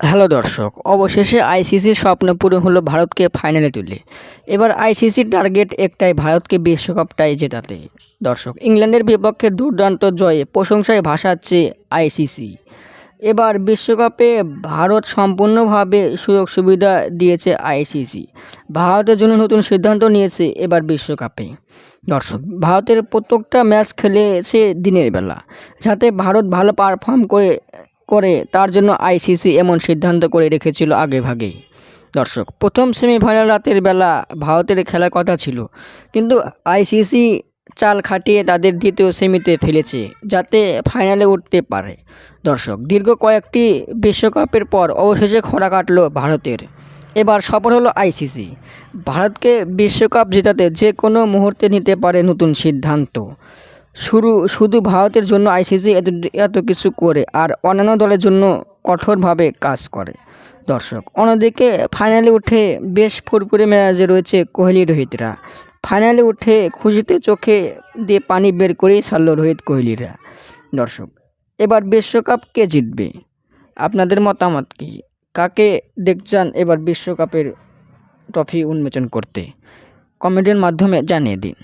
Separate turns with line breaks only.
Hello দর্শক, অবশেষে আইসিসির স্বপ্ন পূরণ হলো ভারতকে ফাইনালে তুলে। এবার আইসিসির টার্গেট একটাই, ভারতকে বিশ্বকাপটাই জেতাতে। দর্শক, ইংল্যান্ডের বিপক্ষে দুর্দান্ত জয়ে প্রশংসায় ভাসাচ্ছে আইসিসি। এবার বিশ্বকাপে ভারত সম্পূর্ণভাবে সুযোগ সুবিধা দিয়েছে আইসিসি। ভারতের জন্য নতুন সিদ্ধান্ত নিয়েছে এবার বিশ্বকাপে। দর্শক, ভারতের প্রত্যেকটা ম্যাচ খেলেছে দিনের বেলা, যাতে ভারত ভালো পারফর্ম করে করে তার জন্য আইসিসি এমন সিদ্ধান্ত করে রেখেছিল আগে ভাগেই। দর্শক, প্রথম সেমিফাইনাল রাতের বেলা ভারতের খেলার কথা ছিল, কিন্তু আইসিসি চাল খাটিয়ে তাদের দ্বিতীয় সেমিতে ফেলেছে যাতে ফাইনালে উঠতে পারে। দর্শক, দীর্ঘ কয়েকটি বিশ্বকাপের পর অবশেষে খরা কাটল ভারতের। এবার সফল হলো আইসিসি। ভারতকে বিশ্বকাপ জেতাতে যে কোনো মুহূর্তে নিতে পারে নতুন সিদ্ধান্ত। শুরু, শুধু ভারতের জন্য আইসিসি এত এত কিছু করে আর অন্যান্য দলের জন্য কঠোরভাবে কাজ করে। দর্শক, অন্যদিকে ফাইনালে উঠে বেশ ফুরফুরে মেজাজে রয়েছে কোহলি, রোহিতরা। ফাইনালে উঠে খুশিতে চোখে দিয়ে পানি বের করেই ছাড়লো রোহিত কোহলিরা। দর্শক, এবার বিশ্বকাপ কে জিতবে? আপনাদের মতামত কি? কাকে দেখছেন এবার বিশ্বকাপের ট্রফি উন্মোচন করতে? কমেন্টের মাধ্যমে জানিয়ে দিন।